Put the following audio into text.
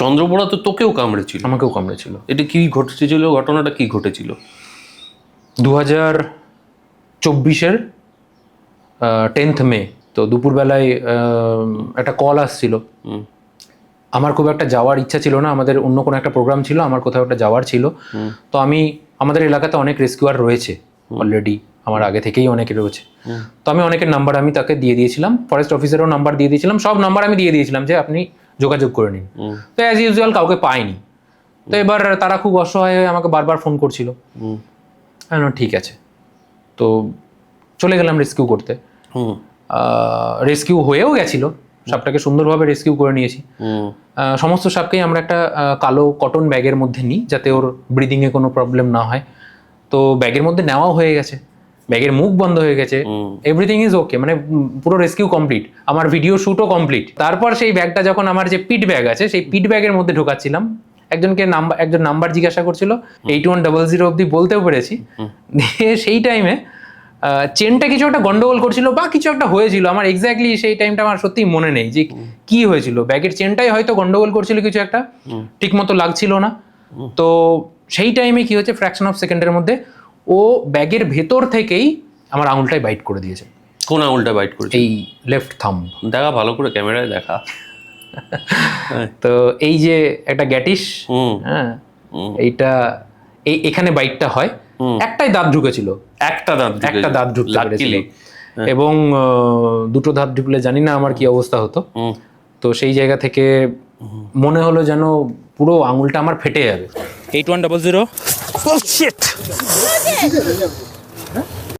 চন্দ্রপোড়া তো তোকেও কামড়েছিল। আমাকেও কামড়েছিল। এটা কি ঘটেছিল? ঘটনাটা কি ঘটেছিল? দু হাজার চব্বিশের টেন্থ মে তো দুপুরবেলায় একটা কল আসছিল। আমার খুব একটা যাওয়ার ইচ্ছা ছিল না আমাদের অন্য কোনো একটা প্রোগ্রাম ছিল আমার কোথাও একটা যাওয়ার ছিল। তো আমি আমাদের এলাকাতে অনেক রেস্কিউয়ার রয়েছে অলরেডি আমার আগে থেকেই অনেকে রয়েছে। তো আমি অনেকের নাম্বার আমি তাকে দিয়ে দিয়েছিলাম ফরেস্ট অফিসারও নাম্বার দিয়ে দিয়েছিলাম সব নাম্বার আমি দিয়ে দিয়েছিলাম যে আপনি যোগাযোগ করে নিন। তো অ্যাজ ইউজুয়াল কাউকে পাইনি। তো এবার তারা খুব অসহায় হয়ে আমাকে বারবার ফোন করছিল। বললাম, ঠিক আছে। তো চলে গেলাম রেস্কিউ করতে। হুম। রেস্কিউ হয়েও গেছিল। সাপটাকে সুন্দরভাবে রেস্কিউ করে নিয়েছি। সমস্ত সাপকেই আমরা একটা কালো কটন ব্যাগের মধ্যে নিই যাতে ওর ব্রিদিংয়ে কোনো প্রবলেম না হয়। তো ব্যাগের মধ্যে নেওয়াও হয়ে গেছে। ব্যাগের মুখ বন্ধ হয়ে গেছে। এভরিথিং ইজ ওকে মানে পুরো রেস্কিউ কমপ্লিট আমার ভিডিও শ্যুটও কমপ্লিট তারপর সেই ব্যাগটা যখন আমার যে পিট ব্যাগ আছে সেই পিট ব্যাগের মধ্যে ঢোকাচ্ছিলাম। একজনকে নাম্বার একজন নাম্বার জিজ্ঞাসা করছিল এইট ওয়ান ডাবল জিরো অব্দি বলতেও পেরেছি। দিয়ে সেই টাইমে চেনটা কিছু একটা গন্ডগোল করছিল বা কিছু একটা হয়েছিল। আমার এক্স্যাক্টলি সেই টাইমটা আমার সত্যিই মনে নেই যে কি হয়েছিল। ব্যাগের চেনটাই হয়তো গন্ডগোল করছিল কিছু একটা। ঠিক মতো লাগছিল না। তো সেই টাইমে কি হচ্ছে ফ্র্যাকশন অফ সেকেন্ডের মধ্যে ও ব্যাগের ভেতর থেকেই আমার আঙুলটাই বাইট করে দিয়েছে। কোন আঙুলটা বাইট করেছে? এই লেফট থাম্ব দেখা ভালো করে ক্যামেরায় দেখা। তো এই যে একটা গ্যাটিস হ্যাঁ এইটা এই এখানে বাইটটা হয়। একটাই দাঁত ঢুকেছিল। একটা দাঁত একটা দাঁত ঢুকতে পেরেছিল। এবং দুটো দাঁত ঢুকলে জানি না আমার কি অবস্থা হতো। তো সেই জায়গা থেকে মনে হলো যেন পুরো আঙুলটা আমার ফেটে যাবে। Eight one double zero